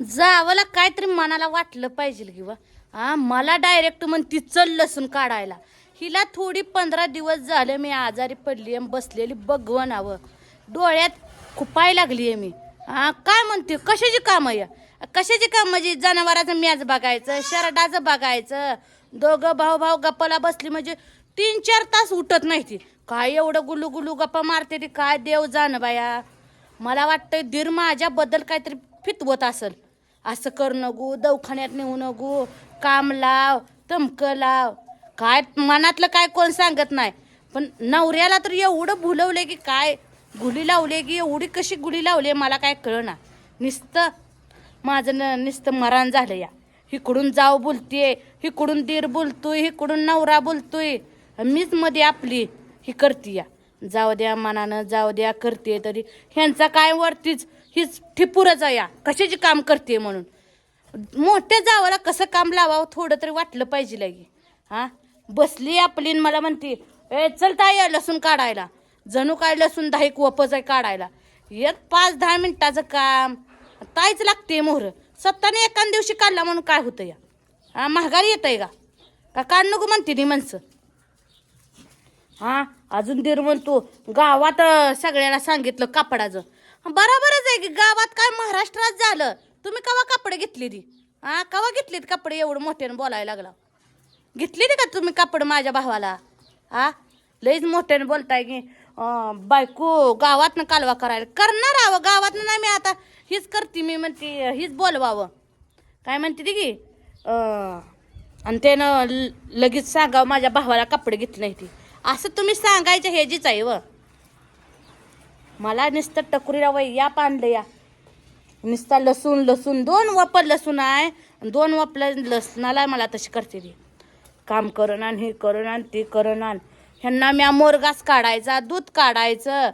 जावला काहीतरी मनाला वाटलं पाहिजे किंवा हा मला डायरेक्ट म्हणती चल लसूण काढायला. हिला थोडी पंधरा दिवस झाले मी आजारी पडली आहे बसलेली बघवणावं डोळ्यात खुपाय लागली आहे मी. हा काय म्हणते? कशाची कामं आहे कशाची काम म्हणजे जनावराचं मॅच बघायचं शरडाचं बघायचं दोघं भाऊ भाऊ गप्पाला बसली म्हणजे तीन चार तास उठत नाही ती. काय एवढं गुलू गुलू गप्पा मारते ती? काय देव जाण बाया? मला वाटतं दीर माझ्याबद्दल काहीतरी फितवत असेल. असं कर नको दवाखान्यात नेऊ नको काम लाव तमकं लाव. काय मनातलं काय कोण सांगत नाही. पण नवऱ्याला तर एवढं भुलवले की काय गुली लावले की एवढी कशी गुली लावली मला काय कळना. नुसतं माझं न नुसतं मरण झालं या. इकडून जाऊ बोलतेय इकडून दीर बोलतोय इकडून नवरा बोलतोय. मीच मध्ये आपली ही करते या जाऊ द्या मनानं जाऊ द्या करते तरी. ह्यांचा काय वरतीच हीच ठिपुरच आहे या कशाची काम करते म्हणून? मोठ्या जावाला कसं काम लावावं थोडं तरी वाटलं पाहिजे लगे. हा? बसली आपली मला म्हणते ए चल ताई लसूण काढायला. जणू काय लसूण दहा एक वपच आहे काढायला. एक पाच दहा मिनटाचं काम. ताईच लागते मोहर. सत्ताने एकान दिवशी काढला म्हणून काय होतं या? हा महागारी येत आहे का? का काढ नको म्हणते ती माणसं. हा अजून दीर म्हणतो गावात सगळ्याला सांगितलं कापडाचं. बरोबरच आहे की गावात काय महाराष्ट्रात झालं. तुम्ही कवा कपडे घेतली ती? हा कवा घेतलीत कपडे एवढं मोठ्यानं बोलायला लागला? घेतली ती का तुम्ही कापड माझ्या भावाला? हा लईच मोठ्यानं बोलताय की बायको गावातनं कालवा करायला. करणार आहो गावातनं नाही मी आता. हीच करते मी म्हणते हीच बोलवावं. काय म्हणते ती की आणि त्यानं लगेच सांगावं माझ्या भावाला कपडे घेतले नाही ती. असं तुम्ही सांगायचं हेजीच आहे व. मला नुसतं टकुरीला या पांडलं या नुसता लसूण लसूण दोन वापर लसूण आहे. आणि दोन वापला लसणाला मला तशी करते ती. काम करून आणि हे करून आण ते करून आण ह्यांना म्या मोरगास काढायचा दूध काढायचं.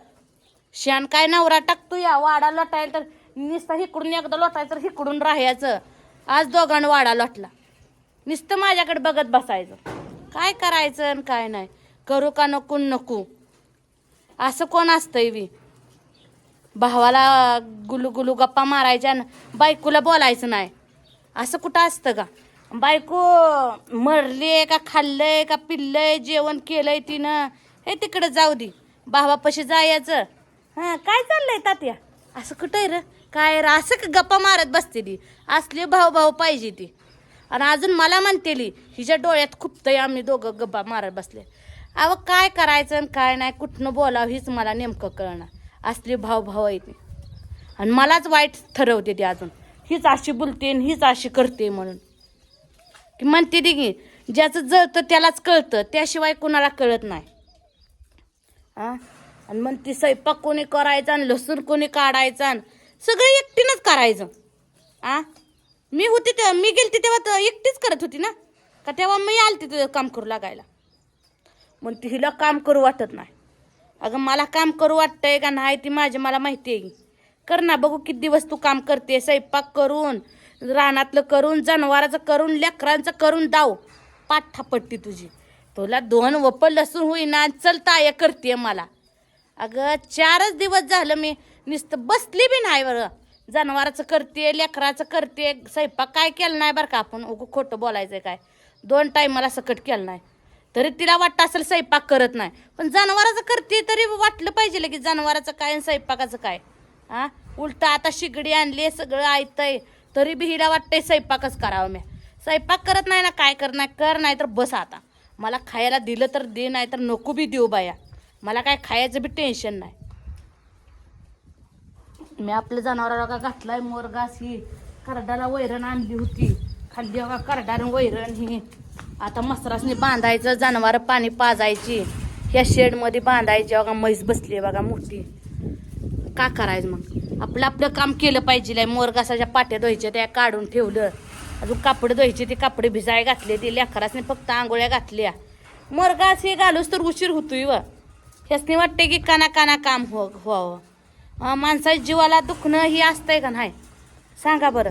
शेण काय नवरा टाकतो या वाडा लोटायला तर नुसतं हिकडून एकदा लोटायचं तर हिकडून राहायचं. आज दोघांना वाडा लोटला. नुसतं माझ्याकडे बघत बसायचं. काय करायचं आणि काय नाही. करू का नको नको. असं कोण असतंय बी? भावाला गुलू गुलू गप्पा मारायच्या आणि बायकोला बोलायचं नाही. असं कुठं असतं का? बायको मरले का खाल्लंय का पिल्लंय जेवण केलंय तिनं हे तिकडं जाऊ दे. भावापाशी जायचं. हां काय चाललंय तात्या? असं कुठं आहे र? काय र? असं का गप्पा मारत बसते ती? असले भाऊ भाऊ पाहिजे ती. आणि अजून मला म्हणतेली हिच्या डोळ्यात खुपतंय आम्ही दोघं गप्पा मारत बसले. अहो काय करायचं आणि काय नाही कुठनं बोलावं हीच मला नेमकं कळणार असले भावभाव भाऊ आहे आणि मलाच वाईट ठरवते ती अजून. हीच अशी बोलते आणि हीच अशी करते म्हणून. की म्हणते ती की ज्याचं जळतं त्यालाच कळतं त्याशिवाय कोणाला कळत नाही. हां आणि म्हणते स्वयंपाक कोणी करायचा आणि लसूण कोणी काढायचा आणि सगळं एकटीनंच करायचं. आ? मी होती तेव्हा मी गेलती तेव्हा तर एकटीच करत होती ना? का तेव्हा मी आलती तुझं काम करू लागायला? म्हणते हिला काम करू वाटत नाही. अगं मला काम करू वाटतंय का नाही ती माझी मला माहिती आहे. कर ना बघू किती दिवस तू काम करते स्वयंपाक करून रानातलं करून जनावराचं करून लेकरांचं करून दाव. पाठ थापटती तुझी. तुला दोन वप लसूण होईना चल ताया करते मला. अगं चारच दिवस झालं मी नुसतं बसली बी नाही बरं. जनावराचं करते लेकराचं करते स्वयंपाक काय केलं नाही बरं का आपण? उगं खोटं बोलायचं काय? दोन टाईमाला सकट केलं नाही. तरी तिला वाटतं असेल स्वयंपाक करत नाही. पण जनावराचं करते तरी वाटलं पाहिजे की जनावराचं काय आणि स्वयंपाकाचं काय. हा उलटं आता शिगडी आणली सगळं ऐकतंय तरी बी हिला वाटतंय स्वयंपाकच करावं मी स्वयंपाक करत नाही ना काय कर नाही कर नाही तर बस आता. मला खायला दिलं तर दे नाही तर नको बी देऊ बाया. मला काय खायचं बी टेन्शन नाही. मी आपल्या जनावराला का घातलाय मोरगास ही? करडाला वैरण आणली होती. खाल्ली का करडाने वैरण ही. आता मसरासने बांधायचं जनावर पाणी पाजायची. ह्या शेडमध्ये बांधायची. बघा म्हैस बसली आहे बघा मोठी. का करायचं मग? आपलं आपलं काम केलं पाहिजे मोरगासाच्या पाट्या धुवायच्या त्या काढून ठेवलं. अजून कापडं धुवायचे ते कापडे भिजाय घातले ते. लेकरासने फक्त आंघोळ्या घातल्या. मोरगास हे घालूस तर उशीर होतोय व. ह्यासने वाटते की काना काना काम हो व्हावं. माणसाच्या जीवाला दुखणं ही असतंय का नाही? सांगा बरं.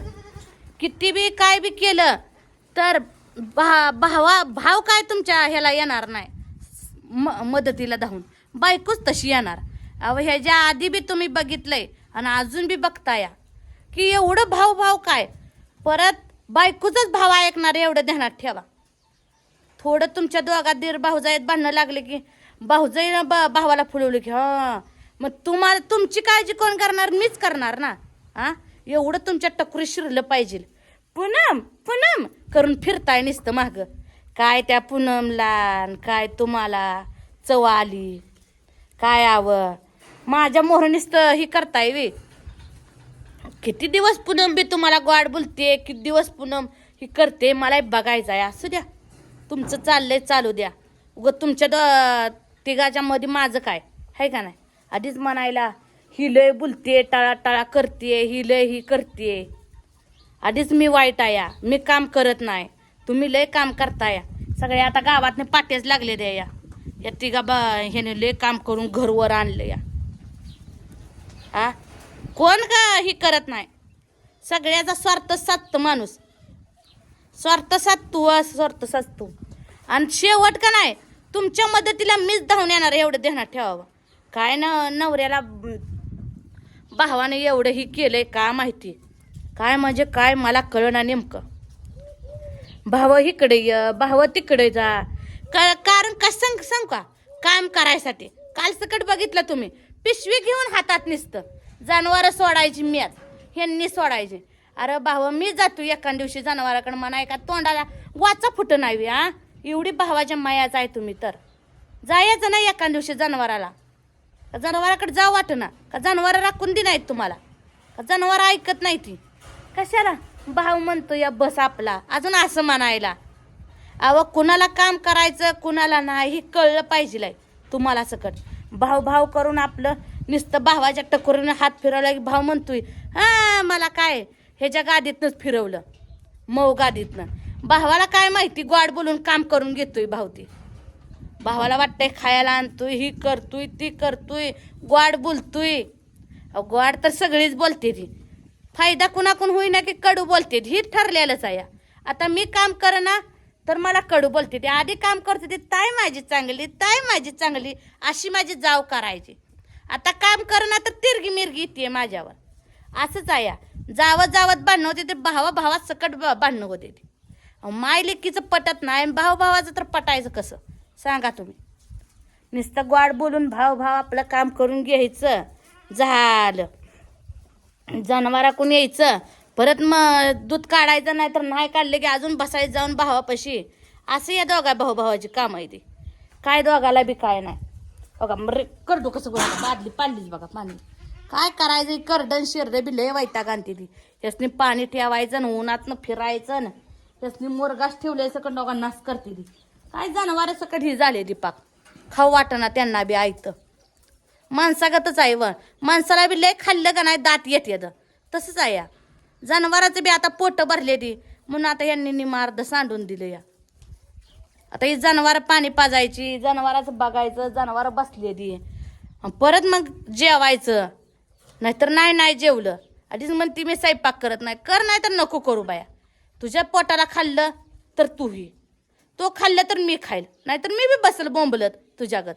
किती बी काय बी केलं तर भा भावा भाव काय तुमच्या ह्याला येणार नाही. म मदतीला धावून. बायकोच तशी येणार. अहो ह्याच्या आधी बी तुम्ही बघितलंय आणि अजून बी बघताया. की एवढं भाव भाव काय? परत बायकोचाच भाव ऐकणार एवढं ध्यानात ठेवा. थोडं तुमच्या दोघात दीर भाऊजाईत भांडणं लागले की भाऊजाईनं बा भावाला फुलवलं की हां मग तुम्हाला तुमची काळजी कोण करणार? मीच करणार ना? हां एवढं तुमच्या टकुरी शिरलं पाहिजे. पूनम पूनम करून फिरताय नुसतं मागं. काय त्या पूनमला काय तुम्हाला? चव आली. काय आवं? माझ्या मोहर नुसतं ही करताय वे. किती दिवस पूनम बी तुम्हाला गॉड बोलते किती दिवस पूनम ही करते मला बघायचं आहे असू द्या. तुमचं चाललंय चालू द्या. उग तुमच्या द तिघाच्या मध्ये माझं काय? आहे का नाही? आधीच म्हणायला ही लय बोलते टाळा टाळा करते ही लय ही करते. आधीच मी वाईट आहे या. मी काम करत नाही. तुम्ही लय काम करताय सगळे आता गावात पाट्याच लागले द्या या. या तिघा बा ह्याने लय काम करून घरवर आणलं या. हा कोण का ही करत नाही? सगळ्याचा स्वार्थ साधतो माणूस. स्वार्थ साधतो स्वार्थ साधतो. आणि शेवट का नाही? तुमच्या मदतीला मीच धावून येणार एवढं ध्यानात ठेवावं. काय ना नवऱ्याला भावाने एवढं ही केलंय का माहिती? काय म्हणजे काय मला कळना नेमकं. भाव इकडे ये भाव तिकडे जा. का- कारण का सांग सांग का? काम करायसाठी. काल सकट बघितलं तुम्ही. पिशवी घेऊन हातात निसतं. जनावरं सोडायची मी ह्यांनी सोडायची. अरे भाव मी जातो एका दिवशी जनावराकडे. म्हणा का तोंडाला वाचा फुट नाही हा? एवढी भावाच्या मायाच आहे तुम्ही तर. जायचं नाही एका दिवशी जनावराला. जनावराकडे जा वाटना. का जनावर राखून दे नाहीत तुम्हाला? का जनावर ऐकत नाही ती? कशाला? भाव म्हणतो या बस आपला. अजून असं म्हणायला. अव कुणाला काम करायचं कुणाला नाही हे कळलं पाहिजे तुम्हाला सकट. भाव भाव करून आपलं नुसतं भावाच्या टकोरीनं हात फिरवला की भाव म्हणतोय हा मला काय? ह्याच्या गादीतनंच फिरवलं. मऊ गादीतनं. भावाला काय माहिती? गोड बोलून काम करून घेतोय भाव ते. भावाला वाटतंय खायला आणतोय ही करतोय ती करतोय गोड बोलतोय. अहो, गोड तर सगळीच बोलते ती. फायदा कुणाकून होईना की कडू बोलते ही ठरलेलंच आहे. आता मी काम ना तर मला कडू बोलते. ते आधी काम करते ती ताय माझी चांगली ताय माझी चांगली अशी माझी जाव करायची. आता काम ना तर तिरगी मिरगी येते माझ्यावर. असंच आहे. जावत जावत भांडणं होते ते भावा भावात सकट ब- भांडणं होते ते. माय लेकीचं पटत नाही भाव भावाचं तर पटायचं कसं? सांगा तुम्ही. नुसतं गोड बोलून भाव भाव आपलं काम करून घ्यायचं. झालं. जनावराकून यायचं. परत मग दूध काढायचं नाही तर नाही काढले की अजून बसायचं जाऊन भावापाशी. असं या दोघा भाऊ भावाची काम आहे ती काय दोघाला बी काय नाही. बघा मग करतो कसं बघा बादली पाडलीच बघा पाणी. काय करायचं? करडन शिरडे बी लय वैताग आणते ती. त्यासनी पाणी ठेवायचं ना उन्हातनं फिरायचं ना. त्यासनी मोरगास ठेवले सकट दोघांनाच करते ती. काय जनावर सकट ही झाले ती पाक खाऊ वाटना त्यांना बी ऐकतं माणसागतच आहे व माणसाला बी लय खाल्लं का नाही दात येत येतं. तसंच आहे या. जनावराचं बी आता पोट भरले ती. म्हणून आता यांनी निमार्ध सांडून दिलं या. आता ही जनावर पाणी पाजायची जनावराचं बघायचं जनावर बसले ती. परत मग जेवायचं. नाहीतर नाही नाही जेवलं. आधीच म्हणते मी स्वयंपाक करत नाही. कर नाही तर नको करू बाया. तुझ्या पोटाला खाल्लं तर तूही तो खाल्लं तर मी खाईल. नाहीतर मी बी बसल बोंबलत तुझ्यागत